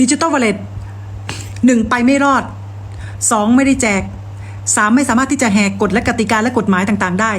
ดิจิตอลวอลเล็ตหนึ่งไปไม่รอดสองไม่ได้แจกสามไม่สามารถที่จะแหกกฎและกติกาและกฎหมายต่างๆ ได้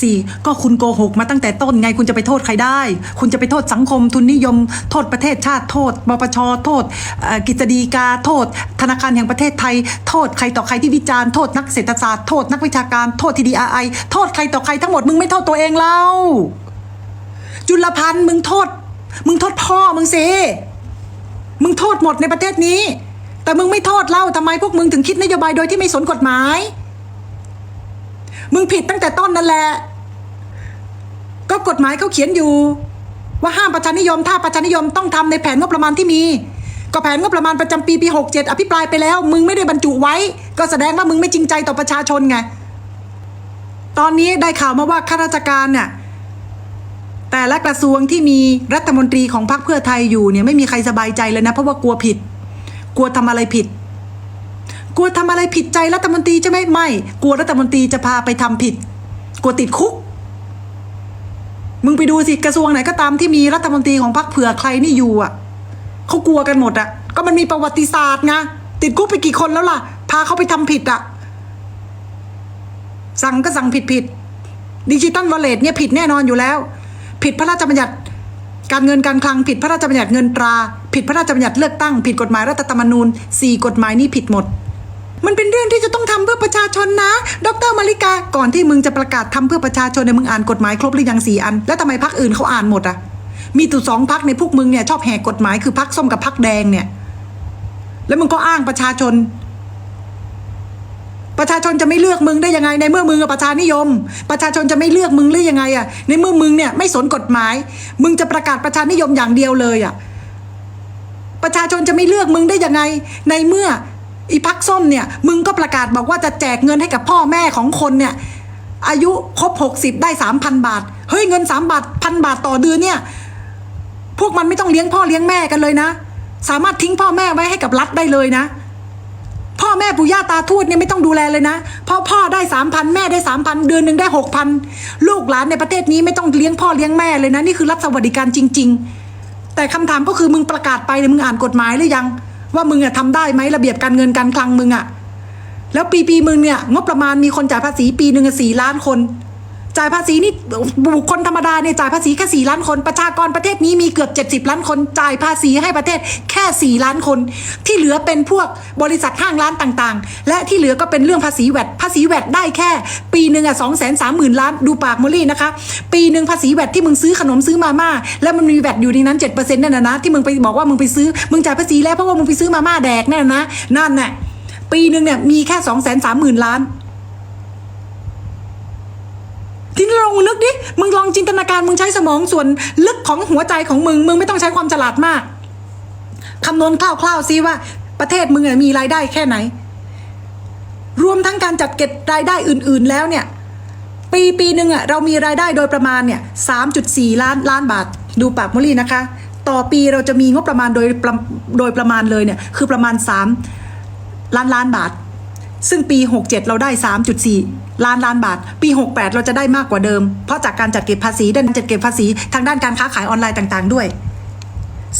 สี่ก็คุณโกหกมาตั้งแต่ต้นไงคุณจะไปโทษใครได้ คุณจะไปโทษสังคมทุนนิยม โทษประเทศชาติโทษปปชโทษกิจดีกาโทษ ธนาคารแห่งประเทศไทย โทษใครต่อใครที่วิจารณ์โทษนักเศรษฐศาสตร์โทษนักวิชาการโทษทีดีอาไอโทษใครต่อใครทั้งหมดมึงไม่โทษตัวเองเล่าจุลพันธ์มึงโทษ มึงโทษพ่อมึงสิ มึงโทษหมดในประเทศนี้ แต่มึงไม่โทษเล่าทำไมพวกมึงถึงคิดนโยบายโดยที่ไม่สนกฎหมาย มึงผิดตั้งแต่ต้นนั่นแหละ ก็กฎหมายเขาเขียนอยู่ ว่าห้ามประชานิยม ถ้าประชานิยมต้องทำในแผนงบประมาณที่มี ก็แผนงบประมาณประจำปีปี67อภิปรายไปแล้ว มึงไม่ได้บรรจุไว้ ก็แสดงว่ามึงไม่จริงใจต่อประชาชนไงตอนนี้ได้ข่าวมาว่าข้าราชการเนี่ย แต่ละกระทรวงที่มีรัฐมนตรีของพรรคเพื่อไทยอยู่เนี่ยไม่มีใครสบายใจเลยนะ เพราะว่ากลัวผิด กลัวทำอะไรผิด กลัวทำอะไรผิดใจรัฐมนตรีใช่ไหมไม่ กลัวรัฐมนตรีจะพาไปทำผิด กลัวติดคุก มึงไปดูสิกระทรวงไหนก็ตามที่มีรัฐมนตรีของพรรคเผื่อใครนี่อยู่อะเขากลัวกันหมดอะ ก็มันมีประวัติศาสตร์ไงติดคุกไปกี่คนแล้วล่ะ พาเขาไปทำผิดอะ สั่งก็สั่งผิดผิดดิจิตอลวอลเล็ตเนี่ยผิดแน่นอนอยู่แล้ว ผิดพระราชบัญญัติ การเงินการคลังผิดพระราชบัญญัติเงินตรา ผิดพระราชบัญญัติเลือกตั้ง ผิดกฎหมายรัฐธรรมนูญสี่กฎหมายนี่ผิดหมด มันเป็นเรื่องที่จะต้องทำเพื่อประชาชนนะ ดรมาริกาก่อนที่มึงจะประกาศทำเพื่อประชาชนเนี่ยมึงอ่านกฎหมายครบหรือยังสี่อัน แล้วทำไมพักอื่นเขาอ่านหมดอะมีตุสองพักในพวกมึงเนี่ยชอบแหกกฎหมายคือพักส้มกับพักแดงเนี่ย แล้วมึงก็อ้างประชาชน ประชาชนจะไม่เลือกมึงได้ยังไง ในเมื่อมึงประชานิยม ประชาชนจะไม่เลือกมึงหรือยังไงอะในเมื่อมึงเนี่ยไม่สนกฎหมาย มึงจะประกาศประชานิยมอย่างเดียวเลยอะประชาชนจะไม่เลือกมึงได้ยังไง ในเมื่ออีพักส้มเนี่ยมึงก็ประกาศบอกว่าจะแจกเงินให้กับพ่อแม่ของคนเนี่ยอายุครบหกสิบได้สามพันบาท เฮ้ยเงินสามบาทพันบาทต่อเดือนเนี่ย พวกมันไม่ต้องเลี้ยงพ่อเลี้ยงแม่กันเลยนะ สามารถทิ้งพ่อแม่ไว้ให้กับรัฐได้เลยนะ พ่อแม่ปู่ย่าตาทวดเนี่ยไม่ต้องดูแลเลยนะพ่อพ่อได้สามพันแม่ได้สามพันเดือนหนึ่งได้หกพันลูกหลานในประเทศนี้ไม่ต้องเลี้ยงพ่อเลี้ยงแม่เลยนะนี่คือรัฐสวัสดิการจริง ๆ แต่คำถามก็คือมึงประกาศไปมึงอ่านกฎหมายหรือยัง ว่ามึงอะทำได้ไหมระเบียบการเงินการคลังมึงอะแล้วปีปีมึงเนี่ยงบประมาณมีคนจ่ายภาษีปีหนึ่งสี่ล้านคน จ่ายภาษีนี่บุคคลธรรมดาเนี่ยจ่ายภาษีแค่สี่ล้านคน ประชากรประเทศนี้มีเกือบ 70 ล้านคนจ่ายภาษีให้ประเทศแค่สี่ล้านคน ที่เหลือเป็นพวกบริษัทห้างร้านต่างๆ และที่เหลือก็เป็นเรื่องภาษีแวดภาษีแวดได้แค่ ปีหนึ่งอะสองแสนสามหมื่นล้านดูปากมอลี่นะคะ ปีหนึ่งภาษีแวดที่มึงซื้อขนมซื้อมาม่าแล้วมันมีแวดอยู่ในนั้นเจ็ดเปอร์เซ็นต์นั่นนะนะที่มึงไปบอกว่ามึงไปซื้อมึงจ่ายภาษีแล้วเพราะว่ามึงไปซื้อมาม่าแดกนั่นนะนะนั่นน่ะปีหนึ่งเนี่ยมีแค่สองแสนสามหมื่นล้าน ทีนี้ลองนึกดิมึงลองจินตนาการมึงใช้สมองส่วนลึกของหัวใจของมึง มึงไม่ต้องใช้ความฉลาดมากคำนวณคร่าวๆซิว่าประเทศมึงมีรายได้แค่ไหน รวมทั้งการจัดเก็บรายได้อื่น ๆแล้วเนี่ย ปีปีหนึ่งอะเรามีรายได้โดยประมาณเนี่ยสามจุดสี่ล้านล้านบาท ดูปากมอลี่นะคะ ต่อปีเราจะมีงบประมาณโดยโดยประมาณเลยเนี่ยคือประมาณสามล้านล้านบาท ซึ่งปี 67 เราได้ 3.4 ล้านล้านบาท ปี 68 เราจะได้มากกว่าเดิม เพราะจากการจัดเก็บภาษีด้านจัดเก็บภาษีทางด้านการค้าขายออนไลน์ต่างๆ ด้วย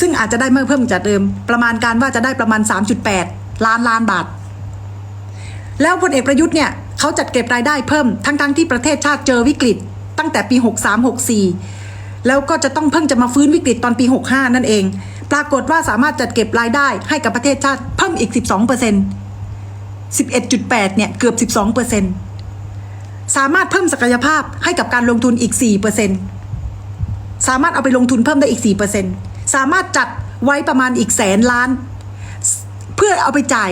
ซึ่งอาจจะได้มากเพิ่มจากเดิม ประมาณการว่าจะได้ประมาณ 3.8 ล้านล้านบาท แล้วพลเอกประยุทธ์เนี่ยเขาจัดเก็บรายได้เพิ่มทั้งๆทที่ประเทศชาติเจอวิกฤต ตั้งแต่ปี 63-64 แล้วก็จะต้องเพิ่งจะมาฟื้นวิกฤตตอนปี 65 นั่นเอง ปรากฏว่าสามารถจัดเก็บรายได้ให้กับประเทศชาติเพิ่มอีก 12เปอร์เซ็นต์ 11.8 เนี่ย เกือบ 12เปอร์เซ็นต์สามารถเพิ่มศักยภาพให้กับการลงทุนอีก 4 เปอร์เซ็นต์สามารถเอาไปลงทุนเพิ่มได้อีก 4 เปอร์เซ็นต์สามารถจัดไว้ประมาณอีกแสนล้าน เพื่อเอาไปจ่าย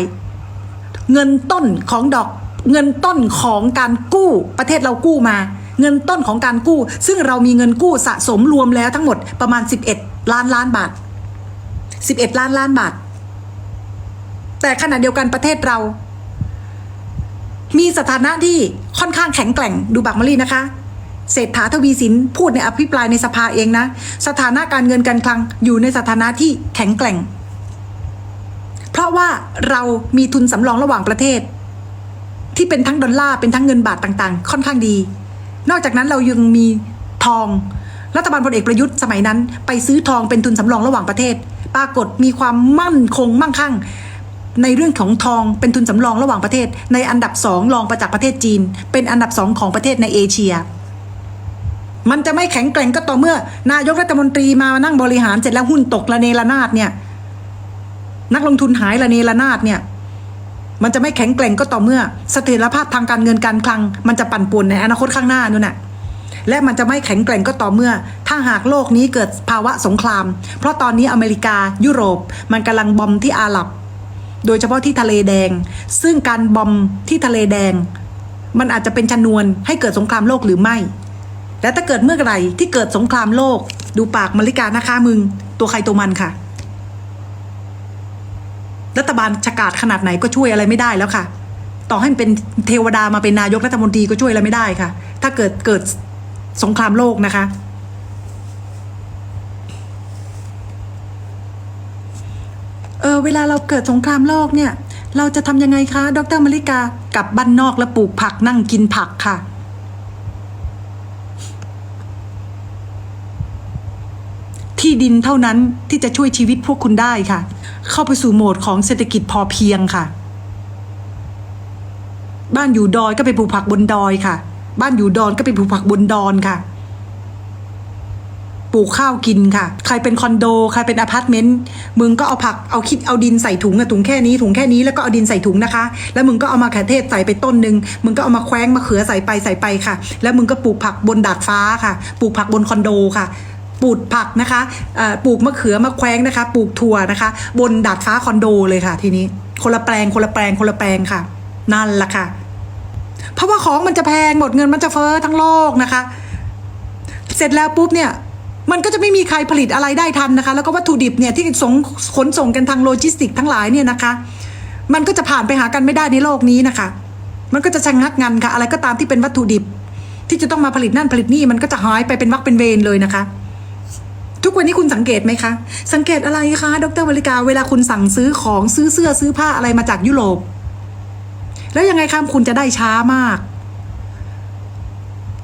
เงินต้นของดอกเงินต้นของการกู้ประเทศเรากู้มา เงินต้นของการกู้ ซึ่งเรามีเงินกู้สะสมรวมแล้วทั้งหมดประมาณ 11 ล้านล้านบาท 11 ล้านล้านบาท แต่ขณะเดียวกันประเทศเรา มีสถานะที่ค่อนข้างแข็งแกร่งดูบักมะลี่นะคะเศรษฐาทวีสินพูดในอภิปรายในสภาเองนะ สถานะการเงินการคลังอยู่ในสถานะที่แข็งแกร่ง เพราะว่าเรามีทุนสำรองระหว่างประเทศ ที่เป็นทั้งดอลลาร์เป็นทั้งเงินบาทต่างๆ ค่อนข้างดี นอกจากนั้นเรายังมีทอง รัฐบาลพลเอกประยุทธ์สมัยนั้น ไปซื้อทองเป็นทุนสำรองระหว่างประเทศ ปรากฏมีความมั่นคงมั่งคั่ง ในเรื่องของทองเป็นทุนสำรองระหว่างประเทศ ในอันดับสองรองมาจากประเทศจีน เป็นอันดับสองของประเทศในเอเชีย มันจะไม่แข็งแกร่งก็ต่อเมื่อ นายกรัฐมนตรีมานั่งบริหารเสร็จแล้วหุ้นตกระเนระนาดเนี่ย นักลงทุนหายระเนระนาดเนี่ย มันจะไม่แข็งแกร่งก็ต่อเมื่อเสถียรภาพทางการเงินการคลัง มันจะปั่นป่วนในอนาคตข้างหน้านู่นน่ะและมันจะไม่แข็งแกร่งก็ต่อเมื่อ ถ้าหากโลกนี้เกิดภาวะสงคราม เพราะตอนนี้อเมริกายุโรป มันกำลังบอมที่อาหรับ โดยเฉพาะที่ทะเลแดง ซึ่งการบอมที่ทะเลแดง มันอาจจะเป็นชนวนให้เกิดสงครามโลกหรือไม่ และถ้าเกิดเมื่อไหร่ที่เกิดสงครามโลก ดูปากมริกานะคะมึง ตัวใครตัวมันค่ะ รัฐบาลฉกาดขนาดไหนก็ช่วยอะไรไม่ได้แล้วค่ะ ต่อให้เป็นเทวดามาเป็นนายกรัฐมนตรีก็ช่วยอะไรไม่ได้ค่ะ ถ้าเกิดเกิดสงครามโลกนะคะ เวลาเราเกิดสงครามโลกเนี่ย เราจะทำยังไงคะ ดรมริกากลับบ้านนอกแล้วปลูกผักนั่งกินผักค่ะ ที่ดินเท่านั้นที่จะช่วยชีวิตพวกคุณได้ค่ะ เข้าไปสู่โหมดของเศรษฐกิจพอเพียงค่ะ บ้านอยู่ดอยก็ไปปลูกผักบนดอยค่ะ บ้านอยู่ดอนก็ไปปลูกผักบนดอนค่ะ ลูกข้าวกินค่ะ ใครเป็นคอนโด ใครเป็นอพาร์ตเมนต์ มึงก็เอาผัก เอาคิด เอาดินใส่ถุงอะถุงแค่นี้ ถุงแค่นี้ แล้วก็เอาดินใส่ถุงนะคะ แล้วมึงก็เอามาแขเทศใส่ไปต้นหนึ่งมึงก็เอามาแคว้งมะเขือใส่ไปใส่ไปค่ะ แล้วมึงก็ปลูกผักบนดาดฟ้าค่ะ ปลูกผักบนคอนโดค่ะปลูกผักนะคะปลูกมะเขือมะแคว้งนะคะ ปลูกถั่วนะคะ บนดาดฟ้าคอนโดเลยค่ะ ทีนี้ คนละแปลง คนละแปลง คนละแปลงค่ะ นั่นแหละค่ะ เพราะว่าของมันจะแพงหมดเงินมันจะเฟ้อทั้งโลกนะคะ เสร็จแล้วปุ๊บเนี่ย มันก็จะไม่มีใครผลิตอะไรได้ทันนะคะ แล้วก็วัตถุดิบเนี่ยที่ส่งขนส่งกันทางโลจิสติกทั้งหลายเนี่ยนะคะ มันก็จะผ่านไปหากันไม่ได้ในโลกนี้นะคะ มันก็จะชะงักงันค่ะ อะไรก็ตามที่เป็นวัตถุดิบ ที่จะต้องมาผลิตนั่นผลิตนี่มันก็จะหายไปเป็นวักเป็นเวรเลยนะคะ ทุกวันนี้คุณสังเกตไหมคะ สังเกตอะไรคะดรวริกา เวลาคุณสั่งซื้อของซื้อเสื้อซื้อผ้าอะไรมาจากยุโรป แล้วยังไงคะคุณจะได้ช้ามาก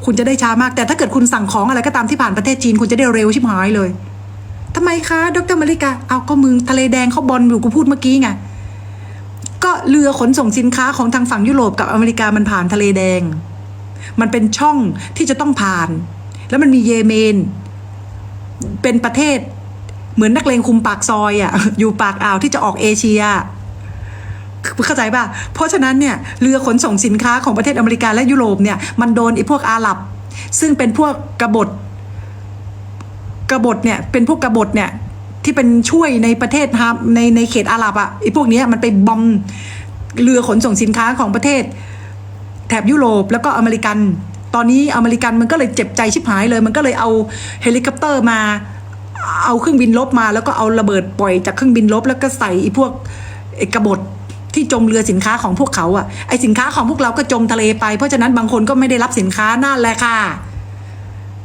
คุณจะได้ช้ามาก แต่ถ้าเกิดคุณสั่งของอะไรก็ตามที่ผ่านประเทศจีนคุณจะได้เร็วชิบหายเลยทำไมคะดรมาริกา เอาก็มึงทะเลแดงเขาบอลอยู่กูพูดเมื่อกี้ไง ก็เรือขนส่งสินค้าของทางฝั่งยุโรปกับอเมริกามันผ่านทะเลแดง มันเป็นช่องที่จะต้องผ่าน แล้วมันมีเยเมน เป็นประเทศเหมือนนักเลงคุมปากซอยอะ่ะ อยู่ปากอ่าวที่จะออกเอเชีย เข้าใจป่ะ เพราะฉะนั้นเนี่ยเรือขนส่งสินค้าของประเทศอเมริกาและยุโรปเนี่ยมันโดนไอ้พวกอาหรับ ซึ่งเป็นพวกกบฏกบฏเนี่ยเป็นพวกกบฏเนี่ยที่เป็นช่วยในประเทศฮาในในเขตอาหรับอะ่ะไอ้พวกนี้มันไปบอมเรือขนส่งสินค้าของประเทศ แถบยุโรปแล้วก็อเมริกัน ตอนนี้อเมริกันมันก็เลยเจ็บใจชิบหายเลย มันก็เลยเอาเฮลิคอปเตอร์มา เอาเครื่องบินลบมา แล้วก็เอาระเบิดปล่อยจากเครื่องบินลบแล้วก็ใส่ไอ้พวกไอ้กบฏ ที่จมเรือสินค้าของพวกเขาอะไอสินค้าของพวกเราก็จมทะเลไป เพราะฉะนั้นบางคนก็ไม่ได้รับสินค้านั่นแหละค่ะ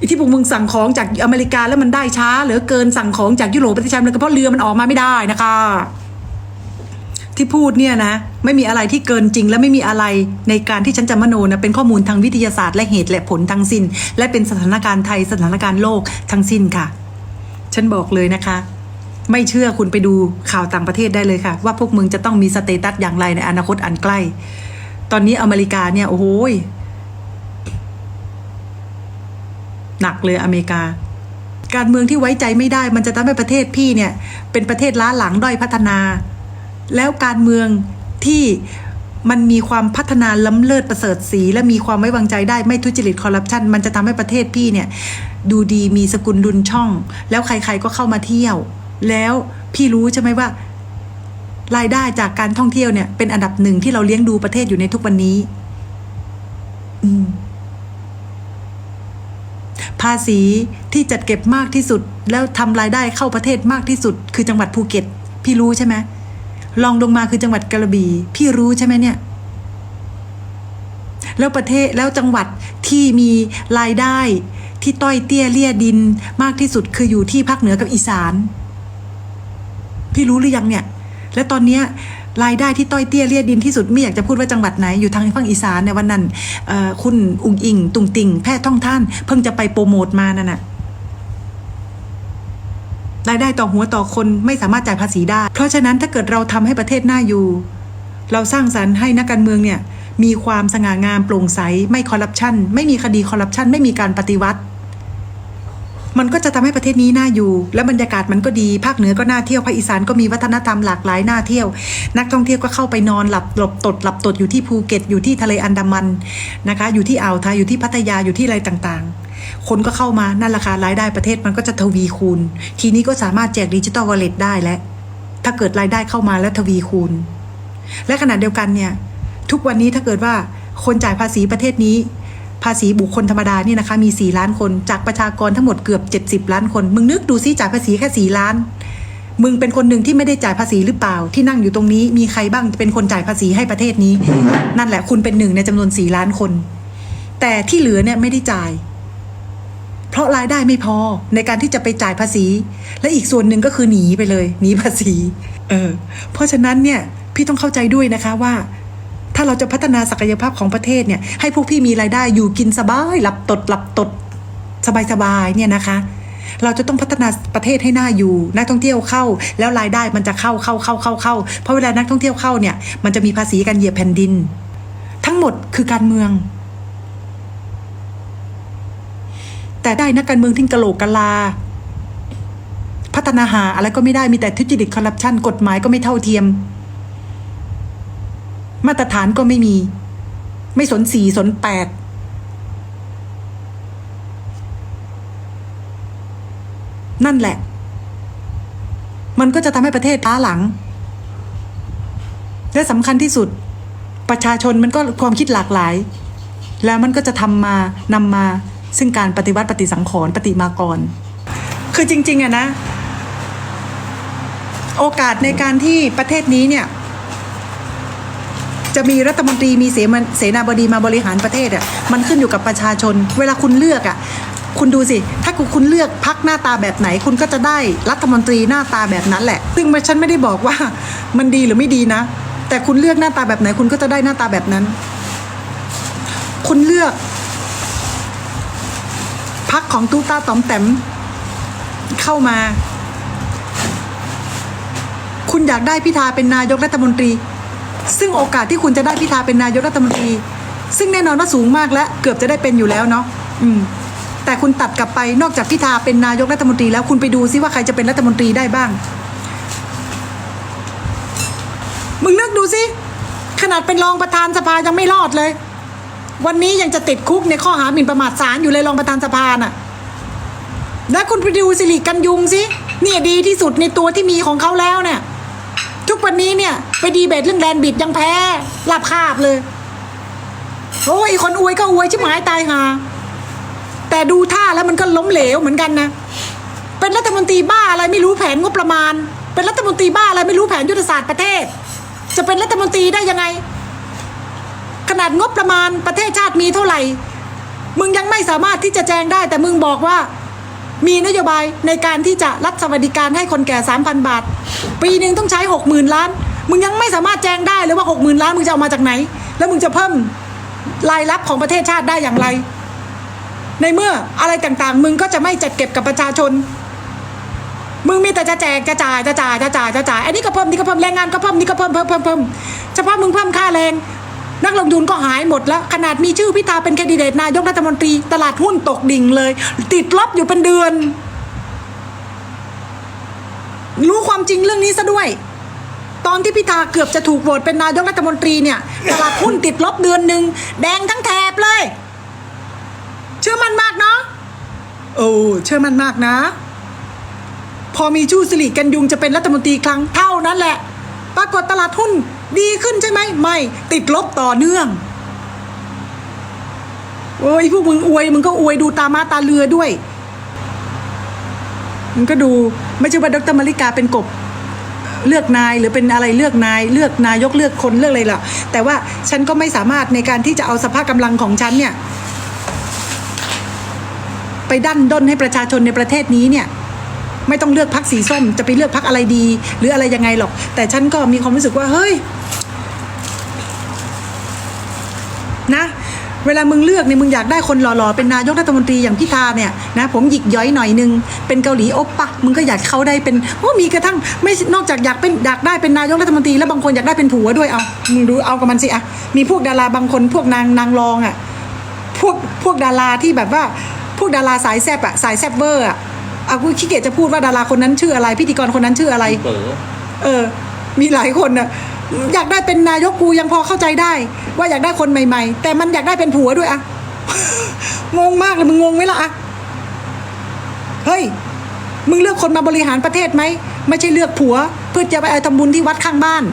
ที่พวกมึงสั่งของจากอเมริกาแล้วมันได้ช้าเหลือเกินสั่งของจากยุโรปประเทศชาติเลยก็เพราะเรือมันออกมาไม่ได้นะคะ ที่พูดเนี่ยนะ ไม่มีอะไรที่เกินจริง และไม่มีอะไรในการที่ฉันจะมโนนะเป็นข้อมูลทางวิทยาศาสตร์และเหตุและผลทั้งสิ้น และเป็นสถานการณ์ไทยสถานการณ์โลกทั้งสิ้นค่ะ ฉันบอกเลยนะคะ ไม่เชื่อคุณไปดูข่าวต่างประเทศได้เลยค่ะ ว่าพวกมึงจะต้องมีสเตตัสอย่างไรในอนาคตอันใกล้ ตอนนี้อเมริกาเนี่ย โอ้โหหนักเลยอเมริกา การเมืองที่ไว้ใจไม่ได้ มันจะทำให้ประเทศพี่เนี่ย เป็นประเทศล้าหลังด้อยพัฒนา แล้วการเมืองที่มันมีความพัฒนาล้ำเลิศประเสริฐสี และมีความไว้วางใจได้ไม่ทุจริตคอร์รัปชันมันจะทำให้ประเทศพี่เนี่ย ดูดีมีสกุลดุลช่อง แล้วใครๆก็เข้ามาเที่ยว แล้วพี่รู้ใช่ไหมว่า รายได้จากการท่องเที่ยวเนี่ย เป็นอันดับหนึ่งที่เราเลี้ยงดูประเทศอยู่ในทุกวันนี้ อืมภาษีที่จัดเก็บมากที่สุด แล้วทำรายได้เข้าประเทศมากที่สุด คือจังหวัดภูเก็ต พี่รู้ใช่ไหมลองลงมาคือจังหวัดกระบี่พี่รู้ใช่ไหมเนี่ย แล้วประเทศแล้วจังหวัดที่มีรายได้ที่ต้อยเตี้ยเลี่ยดินมากที่สุดคืออยู่ที่ภาคเหนือกับอีสาน พี่รู้หรือยังเนี่ย และตอนเนี้ยรายได้ที่ต้อยเตี้ยเลียดดินที่สุดไม่อยากจะพูดว่าจังหวัดไหนอยู่ทางฝั่งอีสานในยวันนั้นคุณอุงอิง ตุงติงแพทย์ท่องท่าน เพิ่งจะไปโปรโมทมานั่นน่ะรายได้ต่อหัวต่อคนไม่สามารถจ่ายภาษีได้ เพราะฉะนั้นถ้าเกิดเราทำให้ประเทศน่าอยู่ เราสร้างสรรค์ให้นักการเมืองเนี่ยมีความสง่างามโปร่งใส ไม่คอร์รัปชันไม่มีคดีคอร์รัปชันไม่มีการปฏิวัติ มันก็จะทำให้ประเทศนี้น่าอยู่ และบรรยากาศมันก็ดีภาคเหนือก็น่าเที่ยวภาคอีสานก็มีวัฒนธรรมหลากหลายน่าเที่ยว นักท่องเที่ยวก็เข้าไปนอนหลับหลบตดหลับตดอยู่ที่ภูเก็ตอยู่ที่ทะเลอันดามันนะคะ อยู่ที่อ่าวไทยอยู่ที่พัทยาอยู่ที่อะไรต่างๆ คนก็เข้ามานั่นราคารายได้ประเทศมันก็จะทวีคูณ ทีนี้ก็สามารถแจกดิจิตอลวอลเล็ตได้แล้วถ้าเกิดรายได้เข้ามาแล้วทวีคูณ และขณะเดียวกันเนี่ยทุกวันนี้ถ้าเกิดว่าคนจ่ายภาษีประเทศนี้าษีบุคคลธรรมดาเนี่ยนะคะมี 4 ล้านคน จากประชากรทั้งหมดเกือบ 70 ล้านคน มึงนึกดูซิจ่ายภาษีแค่4ล้าน มึงเป็นคนหนึ่งที่ไม่ได้จ่ายภาษีหรือเปล่า ที่นั่งอยู่ตรงนี้มีใครบ้างเป็นคนจ่ายภาษีให้ประเทศนี้ นั่นแหละคุณเป็นหนึ่งในจำนวน4ล้านคน แต่ที่เหลือเนี่ยไม่ได้จ่าย เพราะรายได้ไม่พอในการที่จะไปจ่ายภาษี และอีกส่วนหนึ่งก็คือหนีไปเลยหนีภาษี เออ เพราะฉะนั้นเนี่ยพี่ต้องเข้าใจด้วยนะคะว่า ถ้าเราจะพัฒนาศักยภาพของประเทศเนี่ยให้พวกพี่มีรายได้อยู่กินสบายหลับตดหลับตดสบายสบายๆเนี่ยนะคะ เราจะต้องพัฒนาประเทศให้น่าอยู่นักท่องเที่ยวเข้า แล้วรายได้มันจะเข้าเข้าเข้าเข้าเข้าเพราะเวลานักท่องเที่ยวเข้าเนี่ยมันจะมีภาษีการเหยียบแผ่นดิน ทั้งหมดคือการเมือง แต่ได้นักการเมืองที่กะโหลกกะลาพัฒนาหาอะไรก็ไม่ได้มีแต่ทุจริตคอร์รัปชันกฎหมายก็ไม่เท่าเทียม มาตรฐานก็ไม่มี ไม่สนสี่สนแปดนั่นแหละ มันก็จะทำให้ประเทศล้าหลัง และสำคัญที่สุด ประชาชนมันก็ความคิดหลากหลาย แล้วมันก็จะทำมานำมาซึ่งการปฏิวัติปฏิสังขรณ์ปฏิมากร คือจริง ๆอะนะ โอกาสในการที่ประเทศนี้เนี่ย จะมีรัฐมนตรีมีเสนเสนาบดีมาบริหารประเทศอะมันขึ้นอยู่กับประชาชน เวลาคุณเลือกอะคุณดูสิ ถ้าคุณเลือกพักหน้าตาแบบไหน คุณก็จะได้รัฐมนตรีหน้าตาแบบนั้นแหละ ซึ่งฉันไม่ได้บอกว่ามันดีหรือไม่ดีนะ แต่คุณเลือกหน้าตาแบบไหน คุณก็จะได้หน้าตาแบบนั้น คุณเลือกพักของตู้ตาต๋อมแต้มเข้ามา คุณอยากได้พิธาเป็นนายกรัฐมนตรี ซึ่งโอกาสที่คุณจะได้พิธาเป็นนายกรัฐมนตรี ซึ่งแน่นอนว่าสูงมากและเกือบจะได้เป็นอยู่แล้วเนาะอืมแต่คุณตัดกลับไปนอกจากพิธาเป็นนายกรัฐมนตรี แล้วคุณไปดูซิว่าใครจะเป็นรัฐมนตรีได้บ้าง มึงนึกดูสิขนาดเป็นรองประธานสภายังไม่รอดเลย วันนี้ยังจะติดคุกในข้อหาหมิ่นประมาทศาลอยู่เลยรองประธานสภาน่ะ แล้วคุณไปดูสิริกันยุงสิเนี่ยดีที่สุดในตัวที่มีของเขาแล้วเนี่ย กวันนี้เนี่ย ไปดีเบตเรื่องแดนบิดยังแพ้ลาบคาบเลยโอ้ยคนอวยก็อวยชิบหายตายหาแต่ดูท่าแล้วมันก็ล้มเหลวเหมือนกันนะ เป็นรัฐมนตรีบ้าอะไรไม่รู้แผนงบประมาณ เป็นรัฐมนตรีบ้าอะไรไม่รู้แผนยุทธศาสตร์ประเทศ จะเป็นรัฐมนตรีได้ยังไง ขนาดงบประมาณประเทศชาติมีเท่าไหร่ มึงยังไม่สามารถที่จะแจงได้ แต่มึงบอกว่า มีนโยบายในการที่จะรัฐสวัสดิการให้คนแก่ 3,000 บาท ปีหนึ่งต้องใช้ 60,000 ล้าน มึงยังไม่สามารถแจ้งได้เลยว่า 60,000 ล้านมึงจะเอามาจากไหน แล้วมึงจะเพิ่มรายรับของประเทศชาติได้อย่างไร ในเมื่ออะไรต่างๆ มึงก็จะไม่จัดเก็บกับประชาชน มึงมีแต่จะแจกจะจ่ายจะจ่ายจะจ่ายจะจ่ายอันนี้ก็เพิ่มนี่ก็เพิ่มแรงงานก็เพิ่มนี่ก็เพิ่มเพิ่มเพิ่มเพิ่มเฉพาะมึงเพิ่มค่าแรง นักลงทุนก็หายหมดแล้ว ขนาดมีชื่อพิธาเป็นแคนดิเดตนายกรัฐมนตรี ตลาดหุ้นตกดิ่งเลย ติดลบอยู่เป็นเดือน รู้ความจริงเรื่องนี้ซะด้วย ตอนที่พิธาเกือบจะถูกโหวตเป็นนายกรัฐมนตรีเนี่ย ตลาดหุ้นติดลบเดือนหนึ่งแดงทั้งแถบเลย เชื่อมั่นมากเนาะโอ้เชื่อมั่นมากนะ พอมีชื่อสิริกันยุงจะเป็นรัฐมนตรีครั้งเท่านั้นแหละ ปรากฏตลาดหุ้น ดีขึ้นใช่ไหมไม่ ติดลบต่อเนื่องโอ้ยพวกมึงอวยมึงก็อวยดูตามาตาเรือด้วย มึงก็ดูไม่ใช่ว่าดรมาริกาเป็นกบเลือกนายหรือเป็นอะไรเลือกนาย เลือกนายกเลือกคนเลือกอะไรล่ะ แต่ว่าฉันก็ไม่สามารถในการที่จะเอาสภาพกำลังของฉันเนี่ย ไปดันด้นให้ประชาชนในประเทศนี้เนี่ย ไม่ต้องเลือกพักสีส้ม จะไปเลือกพักอะไรดี หรืออะไรยังไงหรอก แต่ฉันก็มีความรู้สึกว่าเฮ้ย นะ เวลามึงเลือกเนี่ยมึงอยากได้คนหล่อๆเป็นนายกรัฐมนตรีอย่างพิธาเนี่ยนะผมหยิกย้อยหน่อยนึงเป็นเกาหลีโอปปะมึงก็อยากเขาได้เป็นโอ้มีกระทั่งไม่นอกจากอยากเป็นอยากได้เป็นนายกรัฐมนตรีแล้วบางคนอยากได้เป็นผัวด้วยเอามึงดูเอากับมันสิอะมีพวกดาราบางคนพวกนางนางรองอะพวกพวกดาราที่แบบว่าพวกดาราสายแซบอะสายแซบเวอร์อะเอากูขี้เกียจจะพูดว่าดาราคนนั้นชื่ออะไร พิธีกรคนนั้นชื่ออะไรเป๋อเออ มีหลายคนน่ะ อยากได้เป็นนายกกูยังพอเข้าใจได้ ว่าอยากได้คนใหม่ ๆ แต่มันอยากได้เป็นผัวด้วยอะงงมากเลยมึงงงไหมล่ะอะเฮ้ยมึงเลือกคนมาบริหารประเทศไหมไม่ใช่เลือกผัว เพื่อจะไปเอาทำบุญที่วัดข้างบ้าน